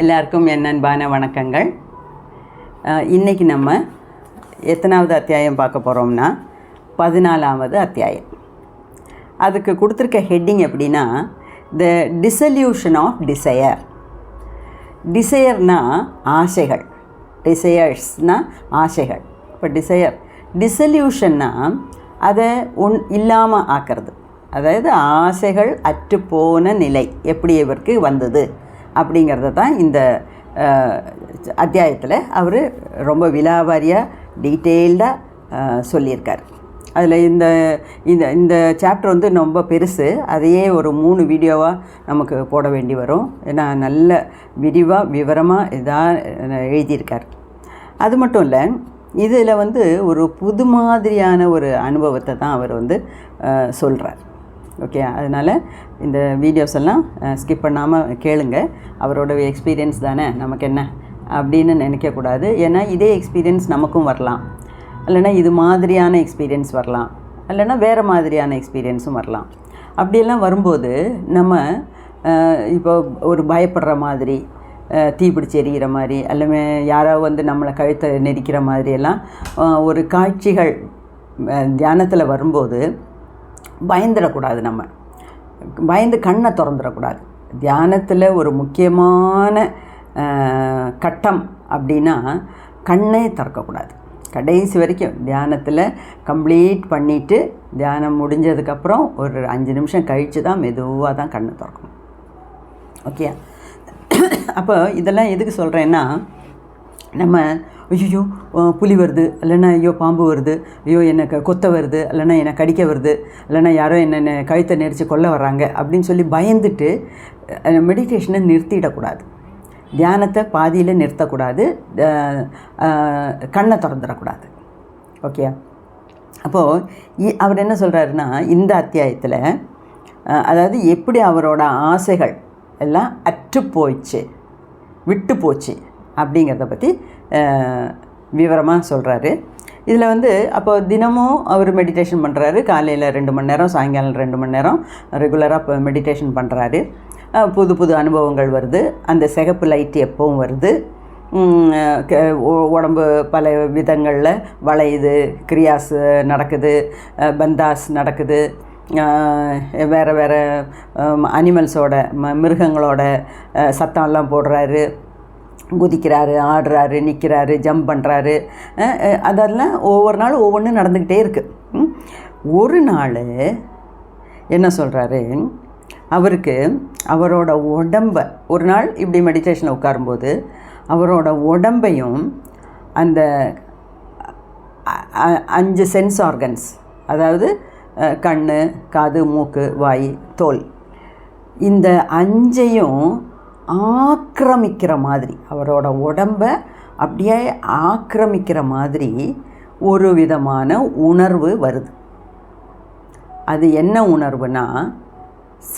எல்லாருக்கும் என் அன்பான வணக்கங்கள். இன்றைக்கி நம்ம எத்தனாவது அத்தியாயம் பார்க்க போகிறோம்னா பதினாலாவது அத்தியாயம். அதுக்கு கொடுத்துருக்க ஹெட்டிங் எப்படின்னா த டிசல்யூஷன் ஆஃப் டிசையர் டிசையர்னா ஆசைகள். டிசையர்ஸ்னால் ஆசைகள். இப்போ டிசையர் டிசல்யூஷன்னா அதை உன் இல்லாமல் ஆக்கிறது. அதாவது ஆசைகள் அற்றுப்போன நிலை. எப்படி இவருக்கு வந்தது? அப்படிங்கிறத தான் இந்த அத்தியாயத்தில் அவர் ரொம்ப விலாவாரியாக டீட்டெயில்டாக சொல்லியிருக்கார். அதில் இந்த இந்த இந்த சாப்டர் வந்து ரொம்ப பெருசு. அதையே ஒரு மூணு வீடியோவாக நமக்கு போட வேண்டி வரும். ஏன்னா நல்ல விரிவாக விவரமாக இதாக எழுதியிருக்கார். அது மட்டும் இல்லை இதில் வந்து ஒரு புது மாதிரியான ஒரு அனுபவத்தை தான் அவர் வந்து சொல்கிறார் ஓகே அதனால் இந்த வீடியோஸ் எல்லாம் ஸ்கிப் பண்ணாமல் கேளுங்க. அவரோட எக்ஸ்பீரியன்ஸ் தானே? நமக்கு என்ன? அப்படின்னு நினைக்கக்கூடாது ஏன்னா இதே எக்ஸ்பீரியன்ஸ் நமக்கும் வரலாம். இல்லைன்னா இது மாதிரியான எக்ஸ்பீரியன்ஸ் வரலாம். இல்லைன்னா வேறு மாதிரியான எக்ஸ்பீரியன்ஸும் வரலாம். அப்படியெல்லாம் வரும்போது நம்ம இப்போ ஒரு பயப்படுற மாதிரி அஹ், எரிகிற மாதிரி அல்லமே யாரோ வந்து நம்மளை கழுத்தை நெரிக்கிற மாதிரியெல்லாம் ஒரு காட்சிகள் தியானத்தில் வரும்போது பயந்துடக்கூடாது நம்ம. பயந்து கண்ணை திறந்துடக்கூடாது. தியானத்தில் ஒரு முக்கியமான கட்டம் அப்படின்னா கண்ணே திறக்கக்கூடாது. கடைசி வரைக்கும் தியானத்தில் கம்ப்ளீட் பண்ணிவிட்டு தியானம் முடிஞ்சதுக்கப்புறம் ஒரு அஞ்சு நிமிஷம் கழித்து தான் மெதுவாக தான் கண்ணை திறக்கணும். ஓகே அப்போ இதெல்லாம் எதுக்கு சொல்கிறேன்னா நம்ம ஐயோ புலி வருது இல்லைன்னா ஐயோ பாம்பு வருது ஐயோ எனக்கு கொத்த வருது இல்லைன்னா என்னை கடிக்க வருது இல்லைன்னா யாரோ என்ன கழுத்தை நெரிச்சு கொல்ல வர்றாங்க அப்படின்னு சொல்லி பயந்துட்டு மெடிடேஷனை நிறுத்திடக்கூடாது. தியானத்தை பாதியில் நிறுத்தக்கூடாது கண்ணை திறந்துடக்கூடாது. ஓகே அப்போது அவர் என்ன சொல்கிறாருன்னா இந்த அத்தியாயத்தில் அதாவது எப்படி அவரோட ஆசைகள் எல்லாம் அற்று போயிடுச்சு விட்டு போச்சு அப்படிங்கிறத பற்றி விவரமாக சொல்கிறாரு இதில் வந்து அப்போ தினமும் அவர் மெடிடேஷன் பண்ணுறாரு காலையில் ரெண்டு மணி நேரம் சாயங்காலம் ரெண்டு மணி நேரம் ரெகுலராக மெடிடேஷன் பண்ணுறாரு புது புது அனுபவங்கள் வருது. அந்த சிகப்பு லைட் எப்பவும் வருது. க- உ- உடம்பு பல விதங்களில் வளையுது. கிரியாஸ் நடக்குது. பந்தாஸ் நடக்குது. வேறு வேறு அனிமல்ஸோட ம மிருகங்களோட சத்தம்லாம் போடுறாரு. குதிக்கிறாரு ஆடுறாரு நிற்கிறாரு ஜம்ப் பண்ணுறாரு அதெல்லாம் ஒவ்வொரு நாள் ஒவ்வொன்றும் நடந்துக்கிட்டே இருக்குது ஒரு நாள் என்ன சொல்கிறாரு அவருக்கு அவரோட உடம்பை ஒரு நாள் இப்படி மெடிடேஷனில் உட்காரும்போது அவரோட உடம்பையும் அந்த அஞ்சு சென்ஸ் ஆர்கன்ஸ் அதாவது கண் காது மூக்கு வாய் தோல் இந்த அஞ்சையும் ஆக்கிரமிக்கிற மாதிரி அவரோட உடம்பை அப்படியே ஆக்கிரமிக்கிற மாதிரி ஒரு விதமான உணர்வு வருது. அது என்ன உணர்வுனா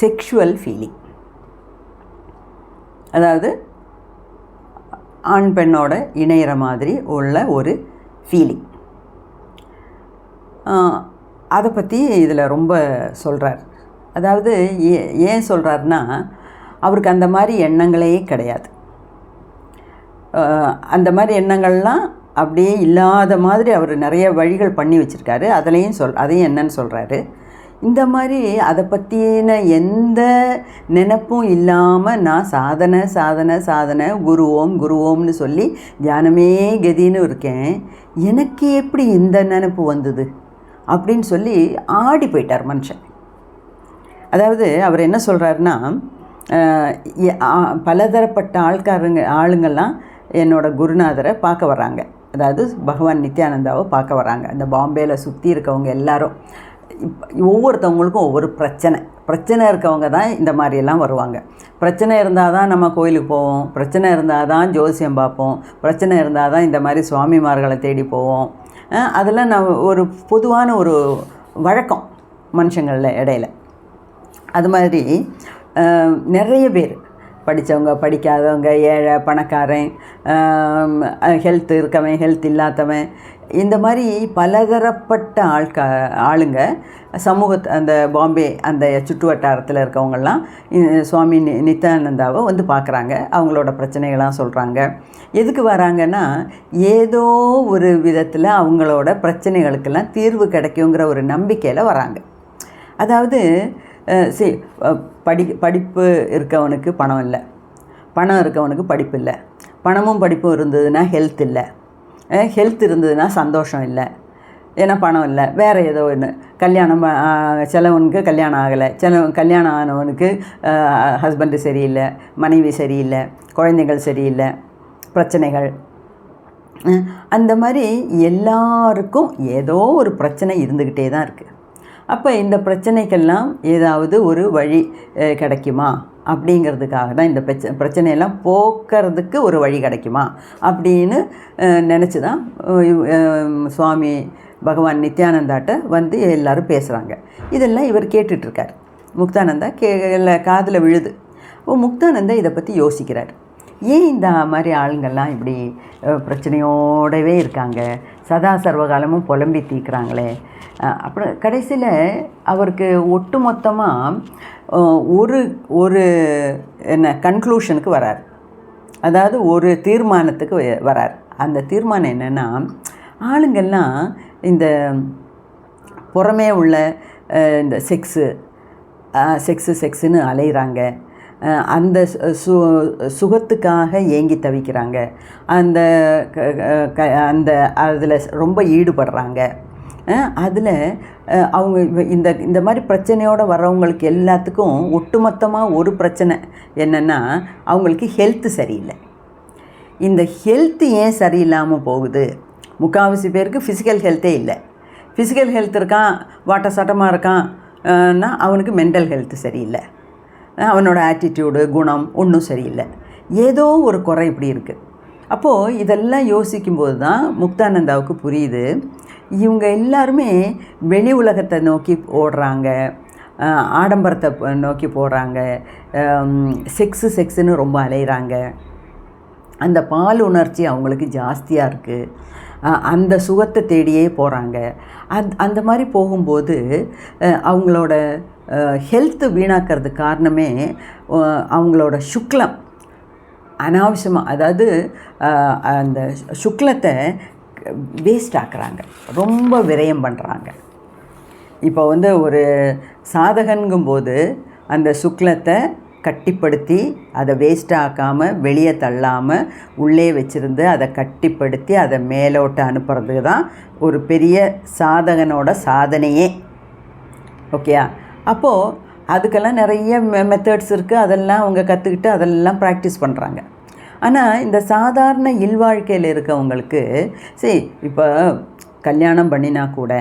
செக்ஷுவல் ஃபீலிங் அதாவது ஆண் பெண்ணோட இணையிற மாதிரி உள்ள ஒரு ஃபீலிங் அதை பற்றி இதில் ரொம்ப சொல்கிறார் அதாவது ஏ ஏன் சொல்கிறாருன்னா அவருக்கு அந்த மாதிரி எண்ணங்களே கிடையாது. அந்த மாதிரி எண்ணங்கள்லாம் அப்படியே இல்லாத மாதிரி அவர் நிறைய வழிகள் பண்ணி வச்சுருக்காரு. அதுலேயும் சொல் அதையும் என்னன்னு சொல்கிறாரு இந்த மாதிரி அதை பற்றின எந்த நினப்பும் இல்லாமல் நான் சாதனை சாதனை சாதனை குரு ஓம் குரு ஓம்னு சொல்லி தியானமே கதின்னு இருக்கேன். எனக்கு எப்படி இந்த நினப்பு வந்தது? அப்படின்னு சொல்லி ஆடி போயிட்டார் மனுஷன். அதாவது அவர் என்ன சொல்கிறாருன்னா பலதரப்பட்ட ஆள்காரங்க ஆளுங்கள்லாம் என்னோடய குருநாதரை பார்க்க வராங்க அதாவது பகவான் நித்யானந்தாவை பார்க்க வராங்க அந்த பாம்பேயில் சுற்றி இருக்கவங்க எல்லாரும். ஒவ்வொருத்தவங்களுக்கும் ஒவ்வொரு பிரச்சனை. பிரச்சனை இருக்கவங்க தான் இந்த மாதிரியெல்லாம் வருவாங்க. பிரச்சனை இருந்தால் தான் நம்ம கோயிலுக்கு போவோம். பிரச்சனை இருந்தால் தான் ஜோசியம் பார்ப்போம். பிரச்சனை இருந்தால் தான் இந்த மாதிரி சுவாமிமார்களை தேடி போவோம். அதெல்லாம் நான் ஒரு பொதுவான ஒரு வழக்கம் மனுஷங்களில் இடையில. அது மாதிரி நிறைய பேர் படித்தவங்க படிக்காதவங்க ஏழை பணக்காரன் ஹெல்த் இருக்கவன் ஹெல்த் இல்லாதவன் இந்த மாதிரி பலதரப்பட்ட ஆட்க ஆளுங்க சமூகத் அந்த பாம்பே அந்த சுற்று வட்டாரத்தில் இருக்கவங்கெல்லாம் சுவாமி நி நித்யானந்தாவை வந்து பார்க்குறாங்க அவங்களோட பிரச்சனைகள்லாம் சொல்கிறாங்க எதுக்கு வராங்கன்னா ஏதோ ஒரு விதத்தில் அவங்களோட பிரச்சனைகளுக்கெல்லாம் தீர்வு கிடைக்குங்கிற ஒரு நம்பிக்கையில் வராங்க. அதாவது சரி படி படிப்பு இருக்கவனுக்கு பணம் இல்லை. பணம் இருக்கவனுக்கு படிப்பு இல்லை. பணமும் படிப்பும் இருந்ததுன்னா ஹெல்த் இல்லை. ஹெல்த் இருந்ததுன்னா சந்தோஷம் இல்லை. ஏன்னா பணம் இல்லை. வேறு ஏதோ ஒன்று கல்யாணம் சிலவனுக்கு கல்யாணம் ஆகலை. சில கல்யாணம் ஆனவனுக்கு ஹஸ்பண்டு சரியில்லை. மனைவி சரியில்லை. குழந்தைகள் சரியில்லை. பிரச்சனைகள். அந்த மாதிரி எல்லாருக்கும் ஏதோ ஒரு பிரச்சனை இருந்துக்கிட்டே தான் இருக்குது அப்போ இந்த பிரச்சனைக்கெல்லாம் ஏதாவது ஒரு வழி கிடைக்குமா? அப்படிங்கிறதுக்காக தான் இந்த பிரச்ச பிரச்சனையெல்லாம் போக்குறதுக்கு ஒரு வழி கிடைக்குமா? அப்படின்னு நினச்சி தான் சுவாமி பகவான் நித்யானந்தாட்ட வந்து எல்லோரும் பேசுகிறாங்க இதெல்லாம் இவர் கேட்டுட்ருக்கார். முக்தானந்தா கே காதில் விழுது. ஓ முக்தானந்தா இதை பற்றி யோசிக்கிறார். ஏன் இந்த மாதிரி ஆளுங்கள்லாம் இப்படி பிரச்சனையோடவே இருக்காங்க? சதா சர்வகாலமும் புலம்பி தீக்கிறாங்களே அப்புறம் கடைசியில் அவருக்கு ஒட்டு மொத்தமாக ஒரு ஒரு என்ன கன்க்ளூஷனுக்கு வரார். அதாவது ஒரு தீர்மானத்துக்கு வ- வரார். அந்த தீர்மானம் என்னென்னா ஆளுங்கள்லாம் இந்த புறமே உள்ள இந்த செக்ஸு செக்ஸு செக்ஸுன்னு அலைகிறாங்க அந்த சு- சுகத்துக்காக ஏங்கி தவிக்கிறாங்க. அந்த க- க- அந்த அதில் ரொம்ப ஈடுபடுறாங்க. அதில் அவங்க இந்த இந்த மாதிரி பிரச்சனையோடு வர்றவங்களுக்கு எல்லாத்துக்கும் ஒட்டுமொத்தமாக ஒரு பிரச்சனை என்னென்னா அவங்களுக்கு ஹெல்த்து சரியில்லை. இந்த ஹெல்த்து ஏன் சரியில்லாமல் போகுது? முக்கால்வாசி பேருக்கு ஃபிசிக்கல் ஹெல்த்தே இல்லை. ஃபிசிக்கல் ஹெல்த் இருக்கான் வாட்ட சட்டமாக இருக்கான் அவனுக்கு மென்டல் ஹெல்த்து சரியில்லை. அவனோட ஆட்டிடியூடு குணம் ஒன்றும் சரியில்லை. ஏதோ ஒரு குறை இப்படி இருக்குது அப்போது இதெல்லாம் யோசிக்கும்போது தான் முக்தானந்தாவுக்கு புரியுது. இவங்க எல்லாருமே வெளி உலகத்தை நோக்கி ஓடுறாங்க. ஆடம்பரத்தை நோக்கி போடுறாங்க செக்ஸு செக்ஸுன்னு ரொம்ப அலையிறாங்க. அந்த பால் உணர்ச்சி அவங்களுக்கு ஜாஸ்தியாக இருக்குது அந்த சுகத்தை தேடியே போகிறாங்க அந் அந்த மாதிரி போகும்போது அவங்களோட ஹெல்த்து வீணாக்கிறதுக்கு காரணமே அவங்களோட சுக்லம். அனாவசியமாக அதாவது அந்த சுக்லத்தை வேஸ்ட் ஆக்குறாங்க. ரொம்ப விரயம் பண்ணுறாங்க இப்போ வந்து ஒரு சாதகன்கும்போது அந்த சுக்லத்தை கட்டிப்படுத்தி அதை வேஸ்ட் ஆக்காமல் வெளியே தள்ளாமல் உள்ளே வச்சுருந்து அதை கட்டிப்படுத்தி அதை மேலோட்ட அனுப்புறதுக்கு தான் ஒரு பெரிய சாதகனோட சாதனையே. ஓகேயா அப்போது அதுக்கெல்லாம் நிறைய மெத்தட்ஸ் இருக்குது அதெல்லாம் அவங்க கற்றுக்கிட்டு அதெல்லாம் ப்ராக்டிஸ் பண்ணுறாங்க ஆனால் இந்த சாதாரண இல்வாழ்க்கையில் இருக்கவங்களுக்கு சரி இப்போ கல்யாணம் பண்ணினா கூட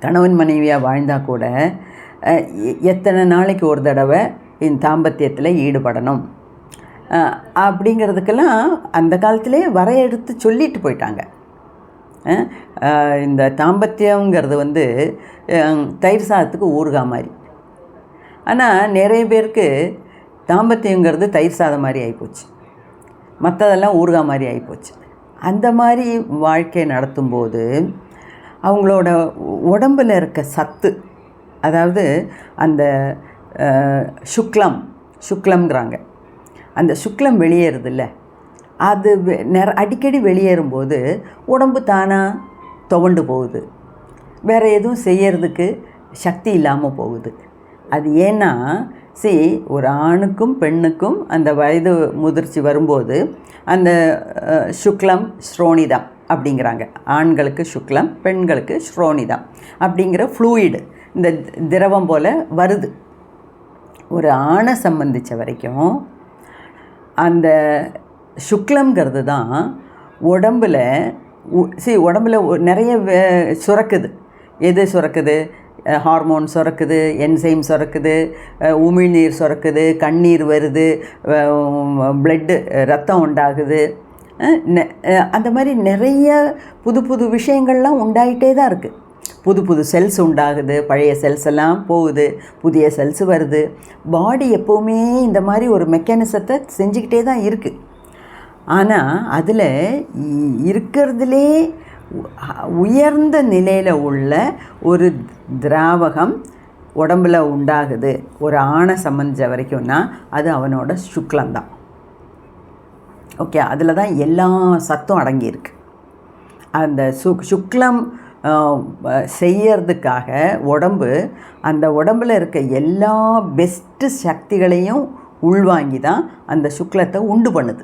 கணவன் மனைவியாக வாழ்ந்தால் கூட எ- எத்தனை நாளைக்கு ஒரு தடவை தாம்பத்தியத்தில் ஈடுபடணும். அப்படிங்கிறதுக்கெல்லாம் அந்த காலத்திலே வரையெடுத்து சொல்லிட்டு போயிட்டாங்க. இந்த தாம்பத்தியங்கிறது வந்து தயிர் சாதத்துக்கு ஊறுகாய் மாதிரி. ஆனால் நிறைய பேருக்கு தாம்பத்தியங்கிறது தயிர் சாதம் மாதிரி ஆகிப்போச்சு மற்றதெல்லாம் ஊறுகாய் மாதிரி ஆகிப்போச்சு அந்த மாதிரி வாழ்க்கை நடத்தும்போது அவங்களோட உடம்பில் இருக்க சத்து அதாவது அந்த சுக்லம் சுக்லம்ங்கிறாங்க. அந்த சுக்லம் வெளியேறுதுல்ல. அது நிற அடிக்கடி வெளியேறும்போது உடம்பு தானாக துவண்டு போகுது. வேறு எதுவும் செய்யறதுக்கு சக்தி இல்லாமல் போகுது. அது ஏன்னா சி ஒரு ஆணுக்கும் பெண்ணுக்கும் அந்த வயது முதிர்ச்சி வரும்போது அந்த சுக்லம் ஸ்ரோனிதம் அப்படிங்கிறாங்க. ஆண்களுக்கு சுக்லம் பெண்களுக்கு ஸ்ரோனிதம் அப்படிங்கிற ஃப்ளூயிடு இந்த திரவம் போல் வருது. ஒரு ஆணை சம்பந்தித்த வரைக்கும் அந்த சுக்லம்ங்கிறது தான் உடம்பில் சரி உடம்புல நிறைய வே- சுரக்குது. எது சுரக்குது? ஹார்மோன் சுரக்குது என்சைம் சுரக்குது உமிழ்நீர் சுரக்குது கண்ணீர் வருது பிளட்டு ரத்தம் உண்டாகுது. நெ- அந்த மாதிரி நிறைய புது புது விஷயங்கள்லாம் உண்டாயிட்டே தான் இருக்குது புது புது செல்ஸ் உண்டாகுது பழைய செல்ஸ் எல்லாம் போகுது புதிய செல்ஸ் வருது. பாடி எப்போவுமே இந்த மாதிரி ஒரு மெக்கானிசத்தை செஞ்சுக்கிட்டே தான் இருக்குது ஆனால் அதில் இருக்கிறதுலே உயர்ந்த நிலையில் உள்ள ஒரு திராவகம் உடம்பில் உண்டாகுது. ஒரு ஆணை சம்மந்த வரைக்கும்னா அது அவனோட சுக்லம்தான் ஓகே அதில் தான் எல்லா சத்தும் அடங்கியிருக்கு அந்த சு சுக்லம் செய்யறதுக்காக உடம்பு அந்த உடம்பில் இருக்க எல்லா பெஸ்ட்டு சக்திகளையும் உள்வாங்கி தான் அந்த சுக்லத்தை உண்டு பண்ணுது.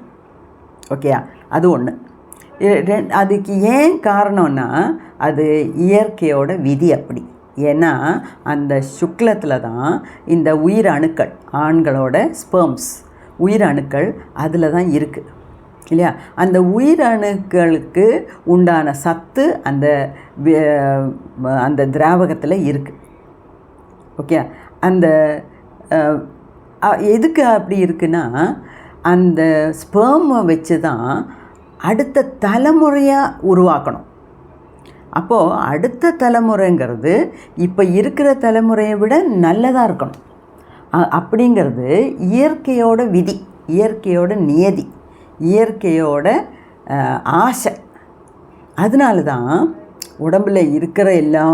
ஓகேயா? அது ஒன்று அதுக்கு ஏன் காரணம்னா அது இயற்கையோட விதி அப்படி. ஏன்னா அந்த சுக்லத்தில் தான் இந்த உயிர் அணுக்கள் ஆண்களோட ஸ்பெர்ம்ஸ் உயிர் அணுக்கள் அதில் தான் இருக்குது இல்லையா? அந்த உயிரணுக்களுக்கு உண்டான சத்து அந்த அந்த திராவகத்தில் இருக்குது ஓகே? அந்த எதுக்கு அப்படி இருக்குன்னா அந்த ஸ்பேமை வச்சு தான் அடுத்த தலைமுறையாக உருவாக்கணும். அப்போது அடுத்த தலைமுறைங்கிறது இப்போ இருக்கிற தலைமுறையை விட நல்லதாக இருக்கணும். அப்படிங்கிறது இயற்கையோட விதி இயற்கையோட நியதி. இயற்கையோட ஆசை. அதனால தான் உடம்பில் இருக்கிற எல்லா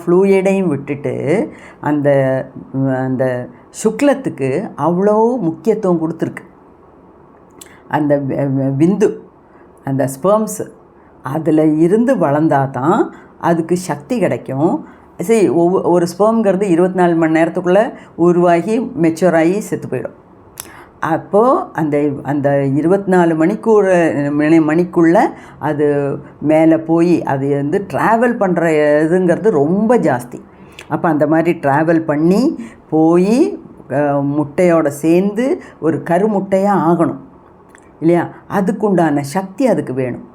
ஃப்ளூயிடையும் விட்டுட்டு அந்த அந்த சுக்லத்துக்கு அவ்வளோ முக்கியத்துவம் கொடுத்துருக்கு. அந்த விந்து அந்த ஸ்பேம்ஸ் அதில் இருந்து வளர்ந்தால் தான் அதுக்கு சக்தி கிடைக்கும். சரி ஒவ்வொரு ஒரு ஸ்பேம்ங்கிறது இருபத்தி நாலு மணி நேரத்துக்குள்ளே உருவாகி மெச்சூர் ஆகி செத்து போயிடும். அப்போது அந்த அந்த இருபத்தி நாலு மணிக்கூர் மணிக்குள்ளே அது மேலே போய் அது வந்து ட்ராவல் பண்ணுற இதுங்கிறது ரொம்ப ஜாஸ்தி. அப்போ அந்த மாதிரி ட்ராவல் பண்ணி போய் முட்டையோடு சேர்ந்து ஒரு கருமுட்டையாக ஆகணும். இல்லையா? அதுக்குண்டான சக்தி அதுக்கு வேணும்.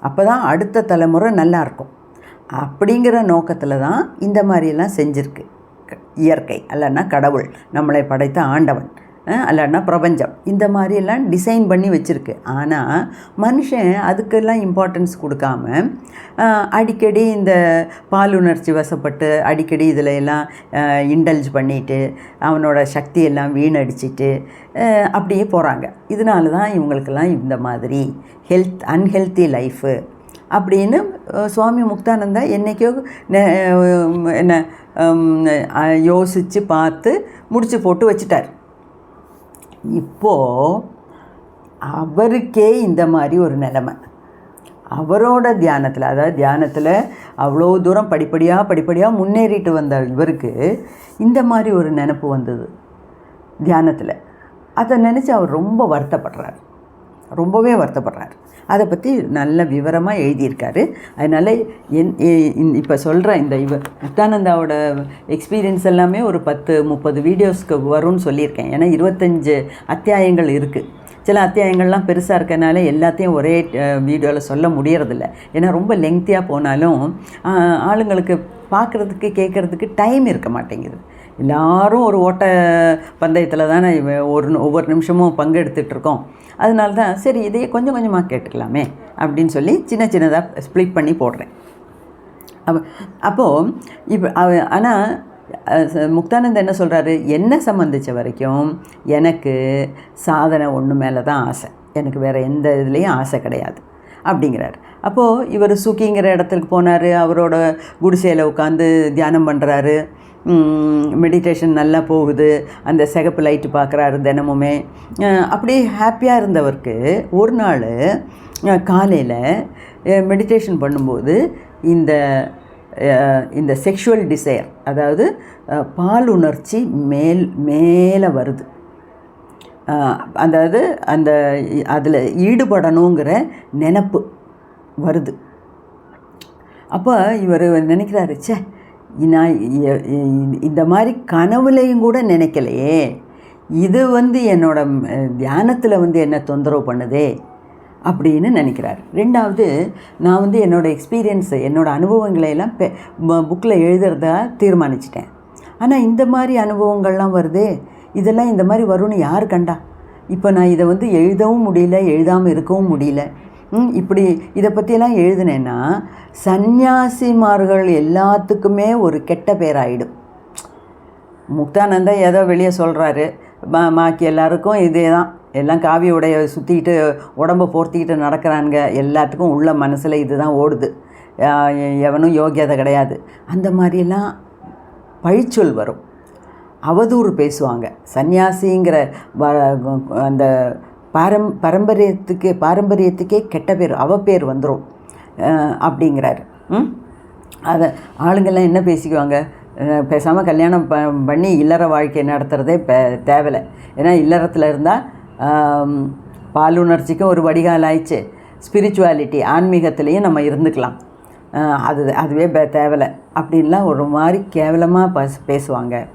அப்போ தான் அடுத்த தலைமுறை நல்லாயிருக்கும் அப்படிங்கிற நோக்கத்தில் தான் இந்த மாதிரியெல்லாம் செஞ்சுருக்கு. இயற்கை அல்லைன்னா கடவுள் நம்மளை படைத்த ஆண்டவன். அல்லாட்டினா பிரபஞ்சம். இந்த மாதிரியெல்லாம் டிசைன் பண்ணி வச்சுருக்கு. ஆனால் மனுஷன் அதுக்கெல்லாம் இம்பார்ட்டன்ஸ் கொடுக்காம அடிக்கடி இந்த பாலுணர்ச்சி வசப்பட்டு அடிக்கடி இதில் எல்லாம் இண்டல்ஜ் பண்ணிட்டு அவனோட சக்தியெல்லாம் வீணடிச்சிட்டு அப்படியே போகிறாங்க இதனால தான் இவங்களுக்கெல்லாம் இந்த மாதிரி ஹெல்த் அன்ஹெல்த்தி லைஃபு அப்படின்னு சுவாமி முக்தானந்தா என்றைக்கோ என்ன யோசித்து பார்த்து முடிச்சு போட்டு வச்சுட்டார். இப்போது அவருக்கே இந்த மாதிரி ஒரு நிலமை. அவரோட தியானத்தில் அதாவது தியானத்தில் அவ்வளோ தூரம் படிப்படியாக படிப்படியாக முன்னேறிட்டு வந்த இவருக்கு இந்த மாதிரி ஒரு நினப்பு வந்தது தியானத்தில். அதை நினச்சி அவர் ரொம்ப வருத்தப்படுறார். ரொம்பவே வருத்தப்படுறார். அதை பற்றி நல்ல விவரமாக எழுதியிருக்காரு. அதனால் என் இப்போ சொல்கிற இந்த இவ முக்தானந்தாவோட எக்ஸ்பீரியன்ஸ் எல்லாமே ஒரு பத்து முப்பது வீடியோஸ்க்கு வரும்னு சொல்லியிருக்கேன். ஏன்னா இருபத்தஞ்சு அத்தியாயங்கள் இருக்குது சில அத்தியாயங்கள்லாம் பெருசாக இருக்கனால எல்லாத்தையும் ஒரே வீடியோவில் சொல்ல முடியறதில்ல. ஏன்னா ரொம்ப லெங்க்த்தியாக போனாலும் ஆளுங்களுக்கு பார்க்குறதுக்கு கேட்குறதுக்கு டைம் இருக்க மாட்டேங்குது. எல்லாரும் ஒரு ஓட்ட பந்தயத்தில் தானே ஒரு ஒவ்வொரு நிமிஷமும் பங்கெடுத்துட்ருக்கோம். அதனால தான் சரி இதையே கொஞ்சம் கொஞ்சமாக கேட்டுக்கலாமே அப்படின்னு சொல்லி சின்ன சின்னதாக ஸ்ப்ளிட் பண்ணி போடுறேன். அப்போ அப்போது இப்போ ஆனால் முக்தானந்த் என்ன சொல்கிறாரு என்ன சம்மந்தித்த வரைக்கும் எனக்கு சாதனை ஒன்று மேலே தான் ஆசை. எனக்கு வேறு எந்த இதுலேயும் ஆசை கிடையாது. அப்படிங்கிறார். அப்போது இவர் சுக்கிங்கிற இடத்துக்கு போனார். அவரோட குடிசையில் உட்காந்து தியானம் பண்ணுறாரு மெடிடேஷன் நல்லா போகுது. அந்த சிகப்பு லைட்டு பார்க்குறாரு தினமுமே. அப்படியே ஹாப்பியாக இருந்தவருக்கு ஒரு நாள் காலையில் மெடிடேஷன் பண்ணும்போது இந்த இந்த செக்ஷுவல் டிசைர் அதாவது பால் உணர்ச்சி மேல் மேலே வருது. அதாவது அந்த அதில் ஈடுபடணுங்கிற நினப்பு வருது. அப்போ இவர் நினைக்கிறாரு சே நான் இந்த மாதிரி கனவுலையும் கூட நினைக்கலையே. இது வந்து என்னோட தியானத்தில் வந்து என்ன தொந்தரவு பண்ணுதே அப்படின்னு நினைக்கிறார். ரெண்டாவது நான் வந்து என்னோடய எக்ஸ்பீரியன்ஸு என்னோடய அனுபவங்களை எல்லாம் பெ புக்கில் எழுதுறதா தீர்மானிச்சிட்டேன். ஆனால் இந்த மாதிரி அனுபவங்கள்லாம் வருதே இதெல்லாம் இந்த மாதிரி வரும்னு யார் கண்டா? இப்போ நான் இதை வந்து எழுதவும் முடியல எழுதாமல் இருக்கவும் முடியல. இப்படி இதை பற்றியெல்லாம் எழுதினேன்னா சந்நியாசிமார்கள் எல்லாத்துக்குமே ஒரு கெட்ட பேராயிடும். முக்தானந்தா ஏதோ வெளியே சொல்கிறாரு மாக்கி எல்லாருக்கும் இதே தான் எல்லாம் காவி உடைய சுற்றிக்கிட்டு உடம்ப போர்த்திக்கிட்டு நடக்கிறானுங்க. எல்லாத்துக்கும் உள்ள மனசில் இதுதான் ஓடுது. எவனும் யோகியதை கிடையாது. அந்த மாதிரியெல்லாம் பழிச்சொல் வரும். அவதூறு பேசுவாங்க. சந்நியாசிங்கிற வ- அந்த பாரம் பாரம்பரியத்துக்கு பாரம்பரியத்துக்கே கெட்ட பேர் அவ பேர் வந்துடும் அப்படிங்கிறாரு. ம்? அதை ஆளுங்கள்லாம் என்ன பேசிக்குவாங்க? பேசாமல் கல்யாணம் ப பண்ணி இல்லற வாழ்க்கை நடத்துகிறதே இப்போ தேவையில்லை. ஏன்னா இல்லறத்தில் இருந்தால் பாலுணர்ச்சிக்கும் ஒரு வடிகால் ஆயிடுச்சு. ஸ்பிரிச்சுவாலிட்டி ஆன்மீகத்திலையும் நம்ம இருந்துக்கலாம். அது அதுவே பே- தேவையில்லை. அப்படின்லாம் ஒரு மாதிரி கேவலமாக பேசுவாங்க.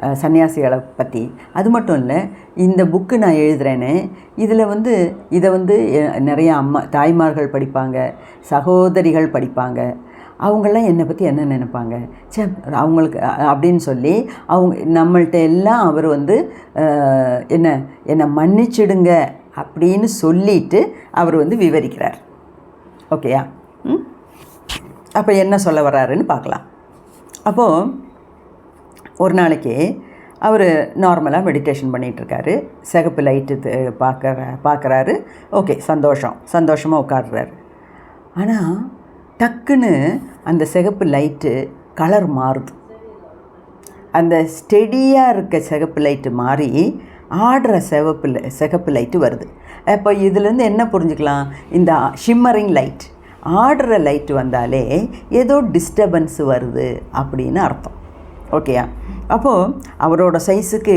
சன்னியாசிகளை பற்றி அது மட்டும் இல்லை இந்த புக்கு நான் எழுதுகிறேன்னு இதில் வந்து இதை வந்து நிறையா அம்மா தாய்மார்கள் படிப்பாங்க சகோதரிகள் படிப்பாங்க. அவங்கெல்லாம் என்னை பற்றி என்ன நினைப்பாங்க? சே அவங்களுக்கு அப்படின்னு சொல்லி அவங்க நம்மள்கிட்ட எல்லாம் அவர் வந்து என்ன என்னை மன்னிச்சிடுங்க அப்படின்னு சொல்லிட்டு அவர் வந்து விவரிக்கிறார். ஓகேயா? ம்? அப்போ என்ன சொல்ல வர்றாருன்னு பார்க்கலாம். அப்போது ஒரு நாளைக்கு அவர் நார்மலாக மெடிடேஷன் பண்ணிகிட்ருக்காரு சிகப்பு லைட்டு பார்க்குற பார்க்குறாரு. ஓகே சந்தோஷம். சந்தோஷமாக உட்காடுறாரு ஆனால் டக்குன்னு அந்த சிகப்பு லைட்டு கலர் மாறுது. அந்த ஸ்டெடியாக இருக்க சிகப்பு லைட்டு மாறி ஆடுற சிவப்பு சிகப்பு லைட்டு வருது. அப்போ இதுலேருந்து என்ன புரிஞ்சுக்கலாம்? இந்த ஷிம்மரிங் லைட் ஆடுற லைட்டு வந்தாலே ஏதோ டிஸ்டர்பன்ஸ் வருது அப்படின்னு அர்த்தம். ஓகேயா அப்போது அவரோட சைஸுக்கு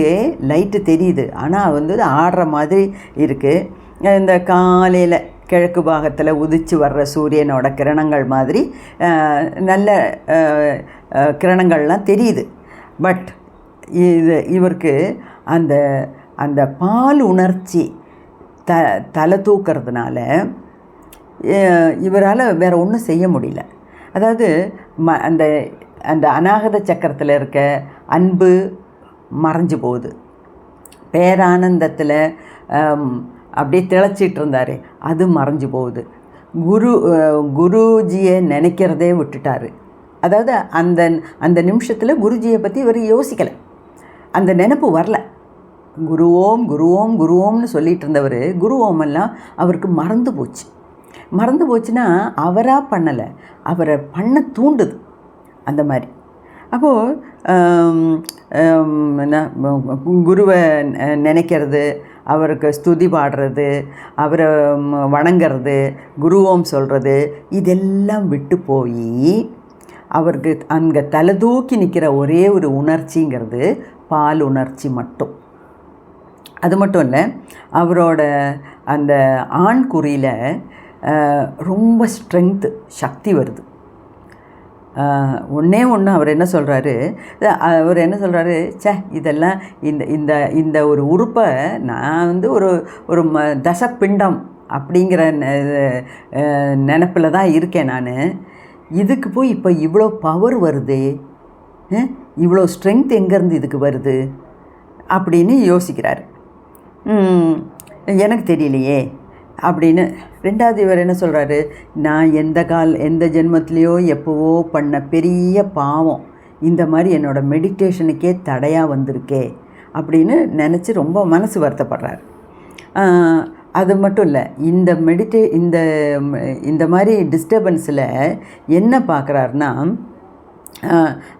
லைட்டு தெரியுது. ஆனால் வந்து ஆடுற மாதிரி இருக்குது இந்த காலையில் கிழக்கு பாகத்தில் உதிச்சு வர்ற சூரியனோட கிரணங்கள் மாதிரி நல்ல கிரணங்கள்லாம் தெரியுது. பட் இது இவருக்கு அந்த அந்த பால் உணர்ச்சி த தலை தூக்கிறதுனால இவரால் வேறு ஒன்றும் செய்ய முடியல. அதாவது ம அந்த அந்த அநாகத சக்கரத்தில் இருக்க அன்பு மறைஞ்சு போகுது. பேரானந்தத்தில் அப்படியே திளைச்சிட்டு இருந்தார். அது மறைஞ்சு போகுது. குரு குருஜியை நினைக்கிறதே விட்டுட்டாரு. அதாவது அந்த அந்த நிமிஷத்தில் குருஜியை பற்றி இவர் யோசிக்கலை. அந்த நினப்பு வரல. குருவோம் குருவோம் குருவோம்னு சொல்லிட்டு இருந்தவர் குருவோம் எல்லாம் அவருக்கு மறந்து போச்சு. மறந்து போச்சுன்னா அவராக பண்ணலை. அவரை பண்ண தூண்டுது. அந்த மாதிரி. அப்போது குருவை நினைக்கிறது அவருக்கு ஸ்துதி பாடுறது அவரை வணங்கிறது வணங்குறது குருவோம் சொல்கிறது இதெல்லாம் விட்டு போய் அவருக்கு அங்கே தலை தூக்கி நிற்கிற ஒரே ஒரு உணர்ச்சிங்கிறது பால் உணர்ச்சி மட்டும். அது மட்டும் இல்லை அவரோட அந்த ஆண் குறியில் ரொம்ப ஸ்ட்ரென்த்து சக்தி வருது. ஒன்றே ஒன்று அவர் என்ன சொல்கிறாரு அவர் என்ன சொல்கிறாரு ச்சே இதெல்லாம் இந்த இந்த இந்த ஒரு உறுப்பை நான் வந்து ஒரு ஒரு ம தசப்பிண்டம் அப்படிங்கிற நினப்பில் தான் இருக்கேன் நான். இதுக்கு போய் இப்போ இவ்வளோ பவர் வருது? இவ்வளோ ஸ்ட்ரென்த் எங்கேருந்து இதுக்கு வருது? அப்படின்னு யோசிக்கிறார். எனக்கு தெரியலையே. அப்படின்னு ரெண்டாவது இவர் என்ன சொல்கிறாரு நான் எந்த கால் எந்த ஜென்மத்திலையோ எப்போவோ பண்ண பெரிய பாவம். இந்த மாதிரி என்னோட மெடிடேஷனுக்கே தடையாக வந்திருக்கே அப்படின்னு நினச்சி ரொம்ப மனசு வருத்தப்படுறார். அது மட்டும் இல்லை இந்த மெடிடே இந்த இந்த மாதிரி டிஸ்டர்பன்ஸில் என்ன பார்க்குறாருன்னா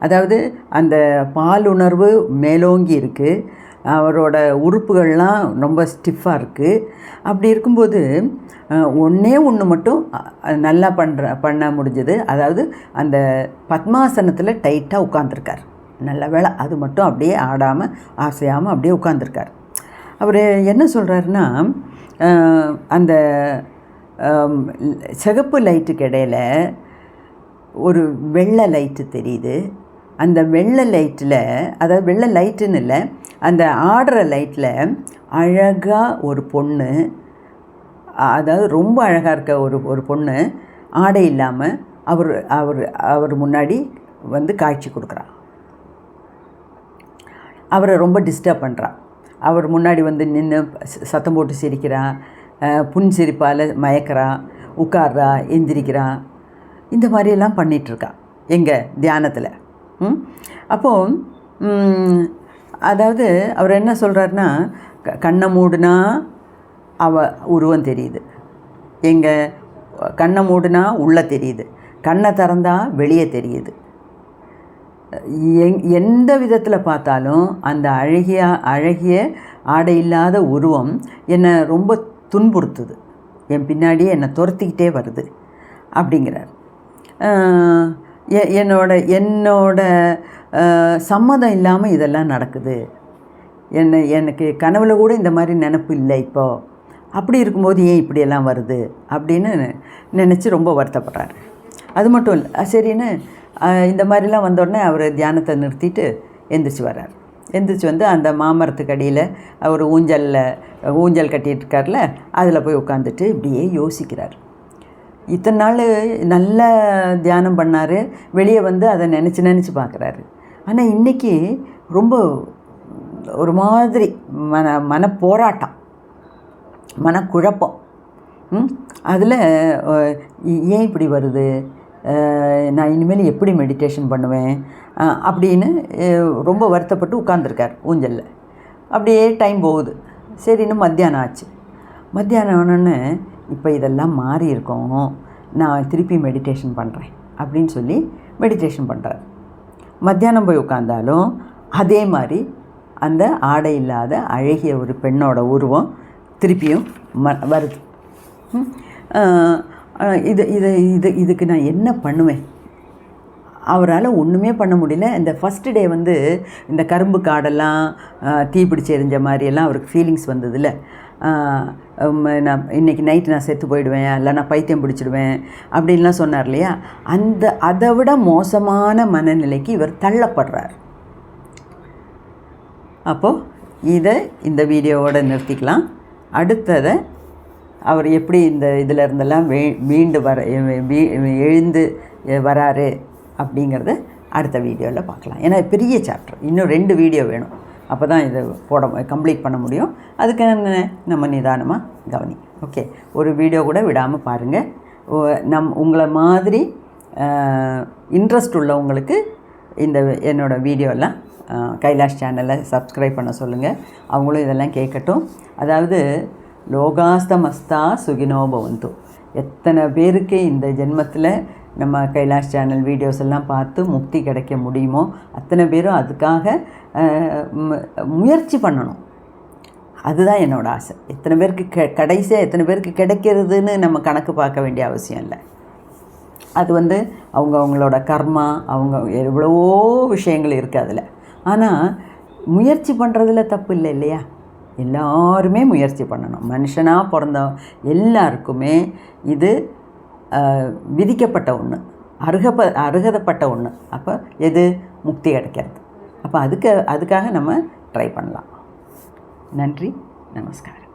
அதாவது அந்த பாலுணர்வு மேலோங்கி இருக்குது அவரோட உறுப்புகள்லாம் ரொம்ப ஸ்டிஃபாக இருக்குது அப்படி இருக்கும்போது ஒன்றே ஒன்று மட்டும் நல்லா பண்ணுற பண்ண முடிஞ்சது. அதாவது அந்த பத்மாசனத்தில் டைட்டாக உட்காந்துருக்கார் நல்ல வேளை அது மட்டும் அப்படியே ஆடாமல் ஆசையாமல் அப்படியே உட்காந்துருக்கார் அவர் என்ன சொல்கிறாருன்னா அந்த சிகப்பு லைட்டுக்கு இடையில ஒரு வெள்ளை லைட்டு தெரியுது. அந்த வெள்ளை லைட்டில் அதாவது வெள்ளை லைட்டுன்னு இல்லை அந்த ஆடுற லைட்டில் அழகாக ஒரு பொண்ணு அதாவது ரொம்ப அழகாக இருக்க ஒரு ஒரு பொண்ணு ஆடை இல்லாமல் அவர் அவர் அவர் முன்னாடி வந்து காட்சி கொடுக்குறா. அவரை ரொம்ப டிஸ்டர்ப் பண்ணுறா அவர் முன்னாடி வந்து நின்று சத்தம் போட்டு சிரிக்கிறா புன் சிரிப்பால் மயக்கிறா உட்கார்றா எந்திரிக்கிறா. இந்த மாதிரியெல்லாம் பண்ணிகிட்ருக்கா எங்கள் தியானத்தில். அப்போது அதாவது அவர் என்ன சொல்கிறாருன்னா க- கண்ணை மூடுனா அவ உருவம் தெரியுது. எங்கள் கண்ணை மூடுனா உள்ளே தெரியுது. கண்ணை திறந்தால் வெளியே தெரியுது. எங் எந்த விதத்தில் பார்த்தாலும் அந்த அழகிய அழகிய ஆடை இல்லாத உருவம் என்னை ரொம்ப துன்புறுத்துது. என் பின்னாடியே என்னை துரத்திக்கிட்டே வருது. அப்படிங்கிறார். என்னோட என்னோட சம்மதம் இல்லாமல் இதெல்லாம் நடக்குது. என்ன எனக்கு கனவுல கூட இந்த மாதிரி நினப்பு இல்லை இப்போது அப்படி இருக்கும்போது ஏன் இப்படியெல்லாம் வருது? அப்படின்னு நினச்சி ரொம்ப வருத்தப்படுறாரு. அது மட்டும் இல்லை சரின்னு இந்த மாதிரிலாம் வந்த உடனே அவர் தியானத்தை நிறுத்திட்டு எந்திரிச்சு வர்றார். எந்திரிச்சு வந்து அந்த மாமரத்துக்கு அடியில் அவர் ஊஞ்சலில் ஊஞ்சல் கட்டிட்டு இருக்கார்ல அதில் போய் உட்காந்துட்டு இப்படியே யோசிக்கிறார். இத்தனை நாள் நல்ல தியானம் பண்ணார். வெளியே வந்து அதை நினச்சி நினச்சி பார்க்குறாரு. ஆனால் இன்றைக்கி ரொம்ப ஒரு மாதிரி மன மன போராட்டம் மனக்குழப்பம் அதில் ஏன் இப்படி வருது? நான் இனிமேல் எப்படி மெடிடேஷன் பண்ணுவேன்? அப்படின்னு ரொம்ப வருத்தப்பட்டு உட்காந்துருக்கார் ஊஞ்சலில். அப்படியே டைம் போகுது. சரின்னு மத்தியானம் ஆச்சு. மத்தியானம் ஆனோடனே இப்போ இதெல்லாம் மாறி இருக்கும் நான் திருப்பி மெடிடேஷன் பண்ணுறேன் அப்படின்னு சொல்லி மெடிடேஷன் பண்ணுறார் மத்தியானம் போய் உட்காந்தாலும் அதே மாதிரி அந்த ஆடை இல்லாத அழகிய ஒரு பெண்ணோட உருவம் திருப்பியும் ம வருது. இது இது இது இதுக்கு நான் என்ன பண்ணுவேன்? அவரால் ஒன்றுமே பண்ண முடியல. இந்த ஃபஸ்ட்டு டே வந்து இந்த கரும்பு காடெல்லாம் தீ பிடிச்சி எரிஞ்ச மாதிரியெல்லாம் அவருக்கு ஃபீலிங்ஸ் வந்ததில்ல. நான் இன்றைக்கி நைட்டு நான் செத்து போயிடுவேன் இல்லை நான் பைத்தியம் பிடிச்சிடுவேன் அப்படின்லாம் சொன்னார் இல்லையா? அந்த அதை விட மோசமான மனநிலைக்கு இவர் தள்ளப்படுறார். அப்போது இதை இந்த வீடியோவோட நிறுத்திக்கலாம். அடுத்ததை அவர் எப்படி இந்த இதில் இருந்தெல்லாம் வே மீண்டு வர வீ- எழுந்து வராரு அப்படிங்கிறத அடுத்த வீடியோவில் பார்க்கலாம். ஏன்னா பெரிய சாப்டர் இன்னும் ரெண்டு வீடியோ வேணும். அப்போ தான் இதை போட கம்ப்ளீட் பண்ண முடியும். அதுக்கு நம்ம நிதானமாக கவனி. ஓகே ஒரு வீடியோ கூட விடாமல் பாருங்கள் நம் உங்களை மாதிரி இன்ட்ரெஸ்ட் உள்ளவங்களுக்கு இந்த என்னோடய வீடியோலாம் கைலாஷ் சேனலை சப்ஸ்கிரைப் பண்ண சொல்லுங்கள் அவங்களும் இதெல்லாம் கேட்கட்டும். அதாவது லோகாஸ்தமஸ்தா சுகினோ பவந்து. எத்தனை பேருக்கு இந்த ஜென்மத்தில் நம்ம கைலாஷ் சேனல் வீடியோஸ் எல்லாம் பார்த்து முக்தி கிடைக்க முடியுமோ? அத்தனை பேரும் அதுக்காக முயற்சி பண்ணணும். அதுதான் என்னோட ஆசை. எத்தனை பேருக்கு கெ கடைசியாக எத்தனை பேருக்கு கிடைக்கிறதுன்னு நம்ம கணக்கு பார்க்க வேண்டிய அவசியம் இல்லை. அது வந்து அவங்க அவங்களோட கர்மா அவங்க எவ்வளவோ விஷயங்கள் இருக்குது அதில். ஆனால் முயற்சி பண்ணுறதுல தப்பு இல்லை இல்லையா? எல்லாருமே முயற்சி பண்ணணும். மனுஷனாக பிறந்த எல்லாருக்குமே இது விதிக்கப்பட்ட ஒன்று அருகப்ப அருகதப்பட்ட ஒன்று அப்போ எது? முக்தி கிடைக்கிறது அப்போ அதுக்கு அதுக்காக நம்ம ட்ரை பண்ணலாம். நன்றி. நமஸ்காரம்.